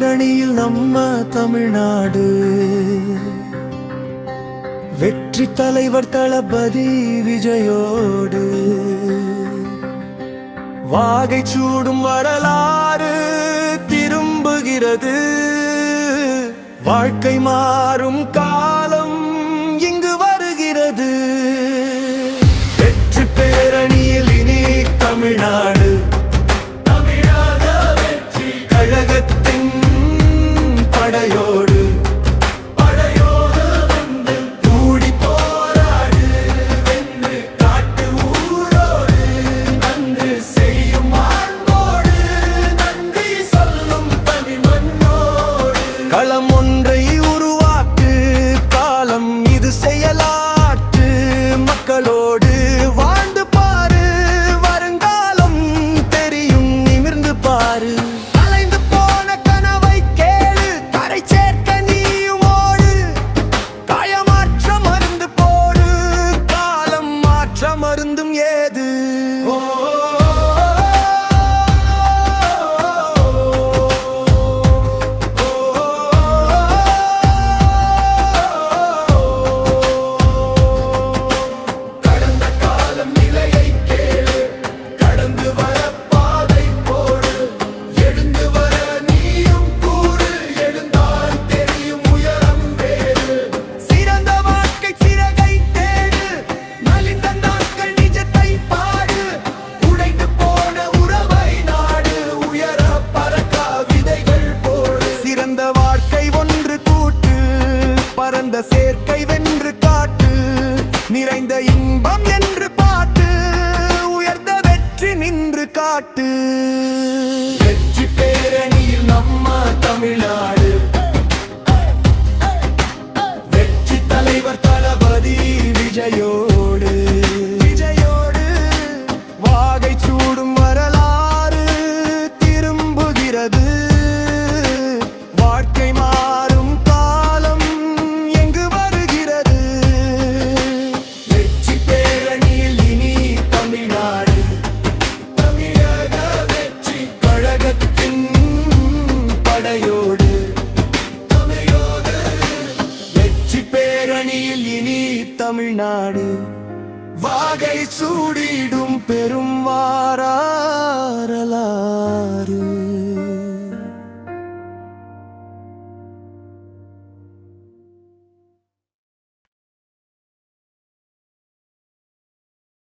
பேரணியில் நம்ம தமிழ்நாடு. வெற்றி தலைவர் தளபதி விஜயோடு. வாகை சூடும் வரலாறு திரும்புகிறது. வாழ்க்கை மாறும் கா 흔듦 얘들. பரந்த சேர்க்கை வென்று காட்டு நிறைந்த இன்பம் என்று பாட்டு உயர்ந்த வெற்றி நின்று காட்டு. வெற்றி பேரணியில் நம்ம தமிழ்நாடு. வெற்றி தலைவர் தளபதி விஜயோ. நீ தமிழ்நாடு. வாகை சூடிடும் பெரும் வாராரலா.